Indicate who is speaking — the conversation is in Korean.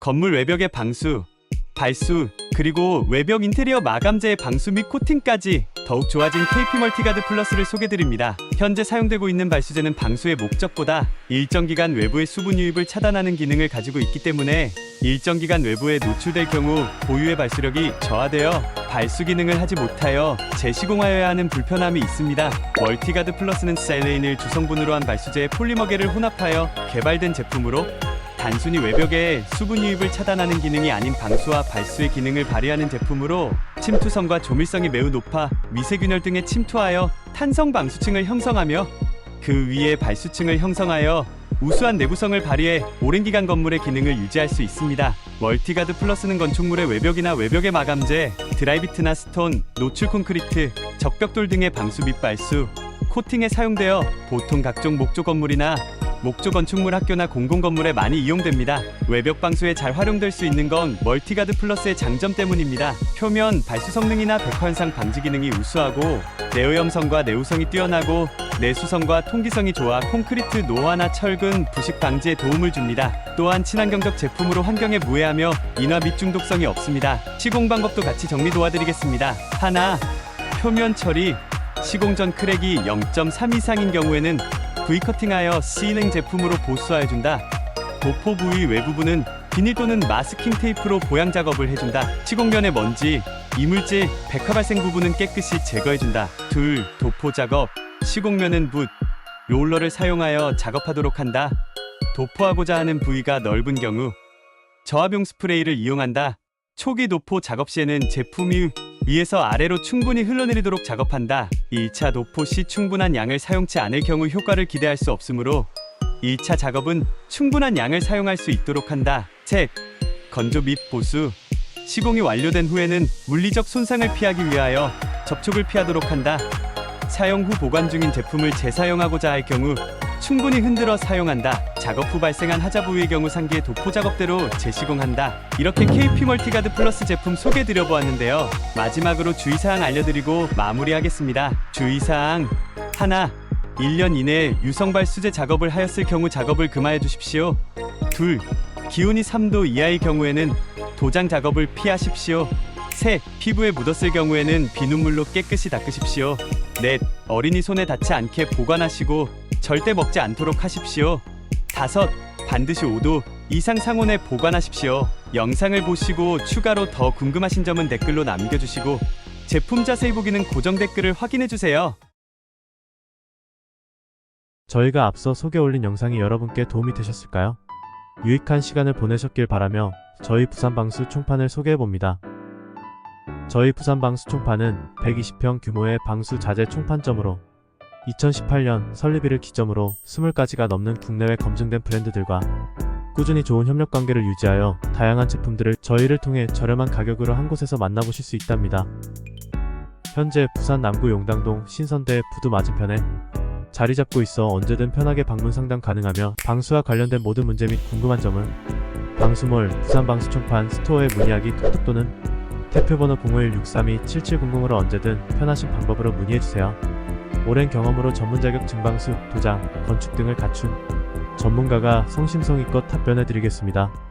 Speaker 1: 건물 외벽의 방수, 발수, 그리고 외벽 인테리어 마감재의 방수 및 코팅까지 더욱 좋아진 KP 멀티가드 플러스를 소개드립니다. 현재 사용되고 있는 발수제는 방수의 목적보다 일정 기간 외부의 수분 유입을 차단하는 기능을 가지고 있기 때문에 일정 기간 외부에 노출될 경우 보유의 발수력이 저하되어 발수 기능을 하지 못하여 재시공하여야 하는 불편함이 있습니다. 멀티가드 플러스는 사일레인을 주성분으로 한 발수제의 폴리머계를 혼합하여 개발된 제품으로 단순히 외벽에 수분 유입을 차단하는 기능이 아닌 방수와 발수의 기능을 발휘하는 제품으로 침투성과 조밀성이 매우 높아 미세균열 등에 침투하여 탄성 방수층을 형성하며 그 위에 발수층을 형성하여 우수한 내구성을 발휘해 오랜 기간 건물의 기능을 유지할 수 있습니다. 멀티가드 플러스는 건축물의 외벽이나 외벽의 마감재, 드라이비트나 스톤, 노출 콘크리트, 적벽돌 등의 방수 및 발수, 코팅에 사용되어 보통 각종 목조 건물이나 목조 건축물 학교나 공공 건물에 많이 이용됩니다. 외벽 방수에 잘 활용될 수 있는 건 멀티가드 플러스의 장점 때문입니다. 표면 발수 성능이나 백화현상 방지 기능이 우수하고 내오염성과 내우성이 뛰어나고 내수성과 통기성이 좋아 콘크리트 노화나 철근 부식 방지에 도움을 줍니다. 또한 친환경적 제품으로 환경에 무해하며 인화 및 중독성이 없습니다. 시공 방법도 같이 정리 도와드리겠습니다. 하나, 표면 처리. 시공 전 크랙이 0.3 이상인 경우에는 V 커팅하여 시ling 제품으로 보수하여준다. 도포 부위 외부분은 비닐 또는 마스킹 테이프로 보양 작업을 해준다. 시공면의 먼지, 이물질, 백화 발생 부분은 깨끗이 제거해준다. 둘, 도포 작업. 시공면은 붓, 롤러를 사용하여 작업하도록 한다. 도포하고자 하는 부위가 넓은 경우 저압용 스프레이를 이용한다. 초기 도포 작업 시에는 제품이 위에서 아래로 충분히 흘러내리도록 작업한다. 1차 도포 시 충분한 양을 사용치 않을 경우 효과를 기대할 수 없으므로 1차 작업은 충분한 양을 사용할 수 있도록 한다. 셋. 건조 및 보수. 시공이 완료된 후에는 물리적 손상을 피하기 위하여 접촉을 피하도록 한다. 사용 후 보관 중인 제품을 재사용하고자 할 경우 충분히 흔들어 사용한다. 작업 후 발생한 하자 부위의 경우 상기의 도포 작업대로 재시공한다. 이렇게 KP 멀티가드 플러스 제품 소개해 드려 보았는데요. 마지막으로 주의사항 알려드리고 마무리하겠습니다. 주의사항 하나 1년 이내에 유성발 수제 작업을 하였을 경우 작업을 금하여 주십시오. 둘 기온이 3도 이하의 경우에는 도장 작업을 피하십시오. 셋 피부에 묻었을 경우에는 비눗물로 깨끗이 닦으십시오. 넷 어린이 손에 닿지 않게 보관하시고 절대 먹지 않도록 하십시오. 다섯 반드시 5도 이상 상온에 보관하십시오. 영상을 보시고 추가로 더 궁금하신 점은 댓글로 남겨주시고 제품 자세히 보기는 고정 댓글을 확인해 주세요.
Speaker 2: 저희가 앞서 소개 올린 영상이 여러분께 도움이 되셨을까요? 유익한 시간을 보내셨길 바라며 저희 부산방수 총판을 소개해봅니다. 저희 부산방수 총판은 120평 규모의 방수 자재 총판점으로 2018년 설립일을 기점으로 20가지가 넘는 국내외 검증된 브랜드들과 꾸준히 좋은 협력 관계를 유지하여 다양한 제품들을 저희를 통해 저렴한 가격으로 한 곳에서 만나보실 수 있답니다. 현재 부산 남구 용당동 신선대 부두 맞은편에 자리 잡고 있어 언제든 편하게 방문 상담 가능하며 방수와 관련된 모든 문제 및 궁금한 점은 방수몰 부산 방수총판 스토어에 문의하기 톡톡 또는 대표번호 051-632-7700으로 언제든 편하신 방법으로 문의해주세요. 오랜 경험으로 전문 자격 증방수, 도장, 건축 등을 갖춘 전문가가 성심성의껏 답변해 드리겠습니다.